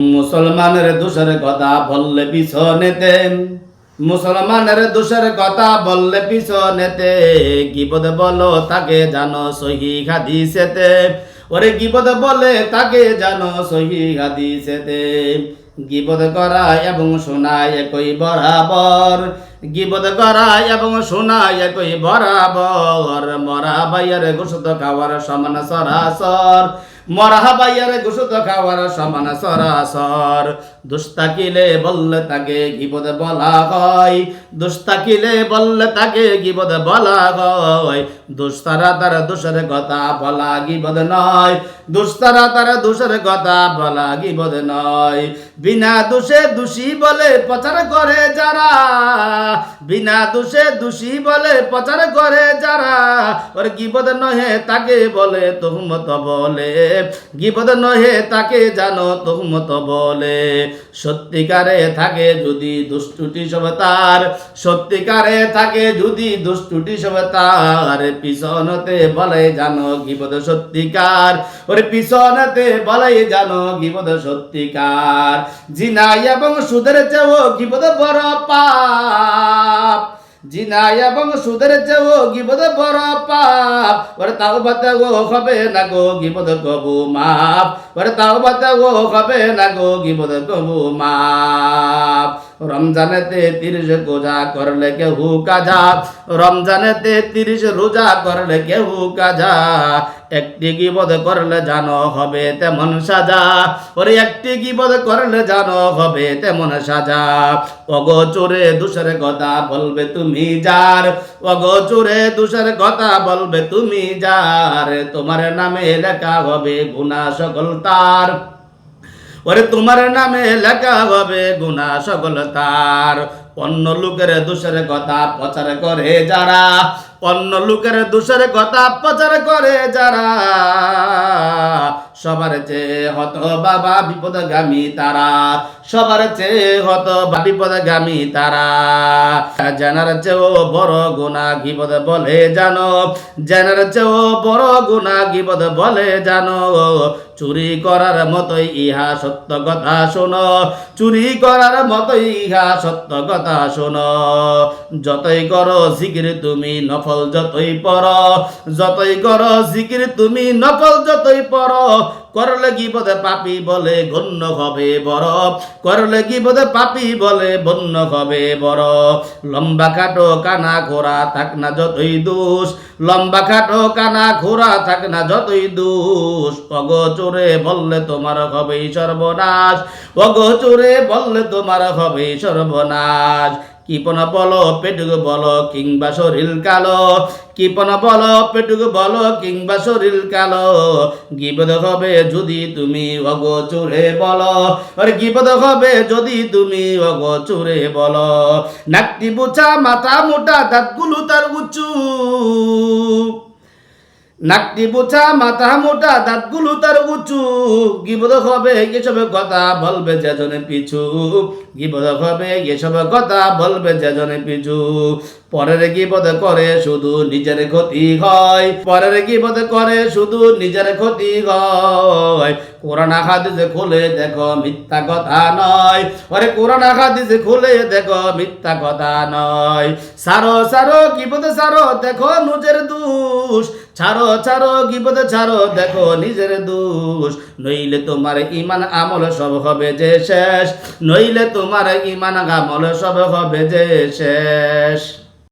মুসলমানের দোষের কথা বললে পিছনেতে মুসলমানের দোষের কথা বললে পিছনেতে গিবদ বলো তাকে জানো সহি হাদিসেতে ওরে গিবদ বলে তাকে জানো সহি হাদিসেতে গিবদ করা এবং শোনায় একই বরাবর। গিবদ করা এবং শোনায় একই বরাবর। মরা বাইয়ের গোসত খাওয়ার সমান সরাসর। মরা বাইয়ের গোসত খাওয়ার সমান সরাসর। দুস্তাকিলে বললে তাকে গিবদ বলা হয়, দুস্তাকিলে বললে তাকে গিবদ বলা হয়। দুস্তারা তার দোষের কথা বলা গিবদ নয়? দুস্তারা তার দোষের কথা বলা গিবদ নয়? বিনা দোষে দোষী বলে প্রচার করে যারা। বিনা দোষে দোষী বলে প্রচার করে যারা। ওর গিবদ নহে তাকে বলে তুহমত বলে? গিবদ নহে তাকে জানো তুহমত বলে? সত্যিকারে থাকে যদি দুষ্টুটি সব তার। সত্যিকারে থাকে যদি দুষ্টুটি সব তার। পিছনতে বলে জানো গিবদ সত্যিকার? ওরে পিছনতে বলে জানো গিবদ সত্যিকার? জিনাই এবং সুদের চেয়েও গিবদ বড় পাপ? জিনাই এবং সুদের চেয়েও গিবদ বড় পাপ? ওরে তাও বাতে গো হবে না গো গিবদ কবু মাপ? ওরে তাও বাতে গো হবে না গো গিবদ কবু মাপ? রমজানেতে তিরিশ রোজা করলে কেহু কাজা? রমজানেতে তিরিশ রোজা করলে কেহু কাজা? একটি গিবদ করলে জানো হবে তেমন সাজা। ওরে একটি গিবদ করলে জানো হবে তেমন সাজা। অগো চোরে দুসের কথা বলবে তুমি যার। অগো চোরে দুসের কথা বলবে তুমি যার। তোমার নামে লেখা হবে গুণা সকল তার। ওরে তোমার নামে লেখা হবে গুণা সকল তার। অন্য লোকের দোষের কথা প্রচার করে যারা, অন্য লোকের দোষের কথা প্রচার করে যারা। সবার চেয়ে হত বাবা বিপদগামী তারা, সবার চেয়ে হত বা বিপদগামী তারা। জানার চেয়েও বড় গুণা গিবদ বলে জানো, জানার চেয়েও বড় গুণা গিবদ বলে জানো। চুরি করার মতোই ইহা সত্য কথা শোনো। চুরি করার মতোই ইহা সত্য কথা শোনো। যতই করো জিকির তুমি নফল যতই পর যতই করো জিকির তুমি নফল যতই পর করলে কি বোধে পাপি বলে গণ্য হবে বড় করলে কি বোধে পাপি বলে বন্য হবে বড় লম্বা কাটো কানা ঘোরা থাক না যতই দোষ। লম্বা কাটো কানা ঘোরা থাক না যতই দোষ। অগ চোরে বললে তোমার হবে সর্বনাশ। অগ চোরে বললে তোমার হবে সর্বনাশ। কিপন বলো পেটুক বলো কিংবা শরীর কালো? কিপন বলো পেটুক বলো কিংবা শরীর কালো? গিবদ হবে যদি তুমি অগোচুরে বলো। আরে গিবদ হবে যদি তুমি অগোচুরে বলো। নাকটি বুচা মাথা মোটা, দাঁতগুলো তার উঁচু। নাকটি বোঝা মাথা মোটা, দাঁতগুলো তার উঁচু। গিবদ হবে, এসব কথা বলবে যেজনে পিছু। গিবদ হবে, এসব কথা বলবে যেজনে পিছু। পরের গিবদ করে শুধু নিজের ক্ষতি হয়। পরের গিবদ করে শুধু নিজের ক্ষতি হয়। কোরআন হাদিসে খুলে দেখো, মিথ্যা কথা নয়। ওরে কোরআন হাদিসে খুলে দেখো, মিথ্যা কথা নয়। সারো সারো, গিবদ সারো, দেখো, নিজের দোষ। ছাড়ো ছাড়ো গিবদ ছাড়ো, দেখো নিজের দোষ। নইলে তোমার ইমান আমল সব হবে যে শেষ। নইলে তোমার ইমান আমল সব হবে যে শেষ।